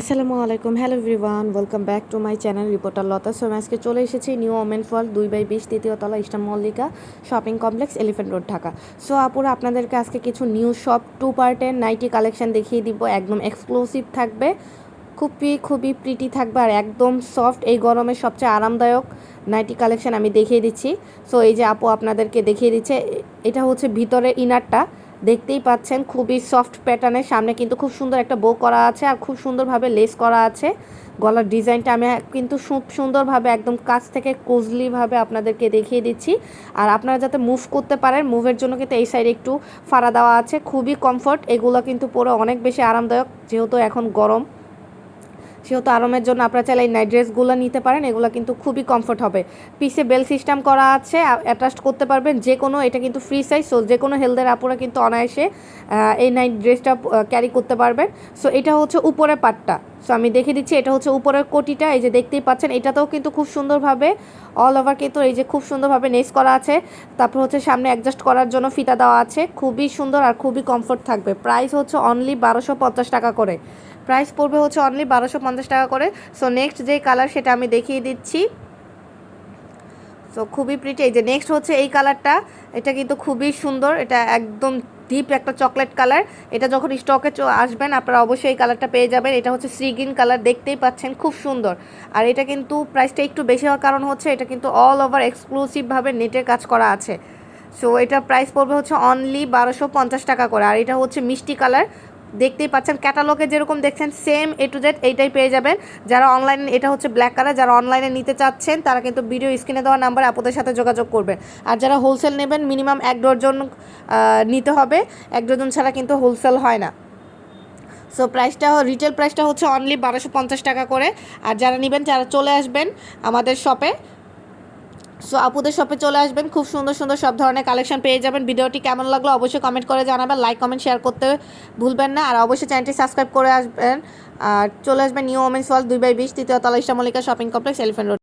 আসসালামু আলাইকুম, hello everyone, welcome back to my channel reporter Lata. So আমি আজকে চলে এসেছি নিউ ওমেন ফল দুই বাই বিশ তৃতীয় তলা Eastern Mallika shopping complex Elephant road, Dhaka. So আপুরা, আপনাদেরকে আজকে কিছু নিউ শপ টু পার্টের নাইটি কালেকশন দেখিয়ে দিব, একদম এক্সক্লুসিভ থাকবে, খুবই খুবই প্রিটি থাকবে আর একদম সফট এই গরমে সবচেয়ে আরামদায়ক নাইটি কালেকশন আমি দেখিয়ে দিচ্ছি। সো এই যে আপু আপনাদেরকে দেখিয়ে দিচ্ছে, এটা হচ্ছে ভিতরে ইনারটা দেখতেই পাচ্ছেন খুবই সফট প্যাটার্নের সামনে কিন্তু খুব সুন্দর একটা বো করা আছে আর খুব সুন্দরভাবে লেস করা আছে। গলার ডিজাইনটা আমি কিন্তু খুব সুন্দরভাবে একদম কাছ থেকে কোজলিভাবে আপনাদেরকে দেখিয়ে দিচ্ছি। আর আপনারা যাতে মুভ করতে পারেন মুভের জন্য কিন্তু এই সাইডে একটু ফাড়া দেওয়া আছে। খুবই কমফর্ট এগুলো কিন্তু পরে অনেক বেশি আরামদায়ক, যেহেতু এখন গরম। সেহেতু আরামের জন্য আপনারা চাইলে এই নাইট ড্রেসগুলো নিতে পারেন, এগুলো কিন্তু খুবই কমফোর্ট হবে। পিসে বেল সিস্টেম করা আছে অ্যাটাচ করতে পারবেন যে কোনো এটা কিন্তু ফ্রি সাইজ সো যে কোনো হেলদের আপুরা কিন্তু অনায়াসে এই নাইট ড্রেসটা ক্যারি করতে পারবেন। সো এটা হচ্ছে উপরে পাটটা সো আমি দেখে দিচ্ছি, এটা হচ্ছে উপরের কোটিটা, এই যে দেখতেই পাচ্ছেন, এটাতেও কিন্তু খুব সুন্দরভাবে অল ওভার কিন্তু এই যে খুব সুন্দরভাবে নেস করা আছে। তারপর হচ্ছে সামনে অ্যাডজাস্ট করার জন্য ফিতা দেওয়া আছে। খুবই সুন্দর আর খুবই কমফোর্ট থাকবে। প্রাইস হচ্ছে অনলি বারোশো পঞ্চাশ টাকা করে। প্রাইস পড়বে হচ্ছে অনলি বারোশো পঞ্চাশ টাকা করে। সো নেক্সট যে কালার সেটা আমি দেখিয়ে দিচ্ছি। সো খুবই প্রিটি এই যে নেক্সট হচ্ছে এই কালারটা এটা কিন্তু খুবই সুন্দর, এটা একদম ডিপ একটা চকলেট কালার এটা যখন স্টকে আসবেন, আপনারা অবশ্যই এই কালারটা পেয়ে যাবেন। এটা হচ্ছে সি গ্রিন কালার দেখতেই পাচ্ছেন, খুব সুন্দর। আর এটা কিন্তু প্রাইসটা একটু বেশি হওয়ার কারণ হচ্ছে, এটা কিন্তু অল ওভার এক্সক্লুসিভভাবে নেটের কাজ করা আছে। সো এটা প্রাইস পড়বে হচ্ছে অনলি বারোশো পঞ্চাশ টাকা করে। আর এটা হচ্ছে মিষ্টি কালার দেখতেই পাচ্ছেন ক্যাটালগে যেরকম দেখছেন সেম এ টু জেড এইটাই পেয়ে যাবেন। যারা অনলাইনে এটা হচ্ছে ব্ল্যাক কালার যারা অনলাইনে নিতে চাচ্ছেন, তারা কিন্তু ভিডিও স্ক্রিনে দেওয়া নাম্বারে আপনাদের সাথে যোগাযোগ করবেন। আর যারা হোলসেল নেবেন মিনিমাম এক ডজন নিতে হবে। এক ডজন ছাড়া কিন্তু হোলসেল হয় না। সো প্রাইসটা রিটেল প্রাইসটা হচ্ছে অনলি বারোশো পঞ্চাশ টাকা করে। আর যারা নেবেন, যারা চলে আসবেন আমাদের শপে সো আপুদের শপে চলে আসবেন, খুব সুন্দর সুন্দর সব ধরনের কালেকশন পেয়ে যাবেন। ভিডিওটি কেমন লাগল অবশ্যই কমেন্ট করে জানাবেন লাইক কমেন্ট শেয়ার করতে ভুলবেন না। আর অবশ্যই চ্যানেলটি সাবস্ক্রাইব করে আসবেন। আর চলে আসবেন নিউ ওমেন্স ওয়াল দুই বাই বিশ, তৃতীয় তলা ইস্টামলিকা শপিং কমপ্লেক্স এলিফেন্ট রোড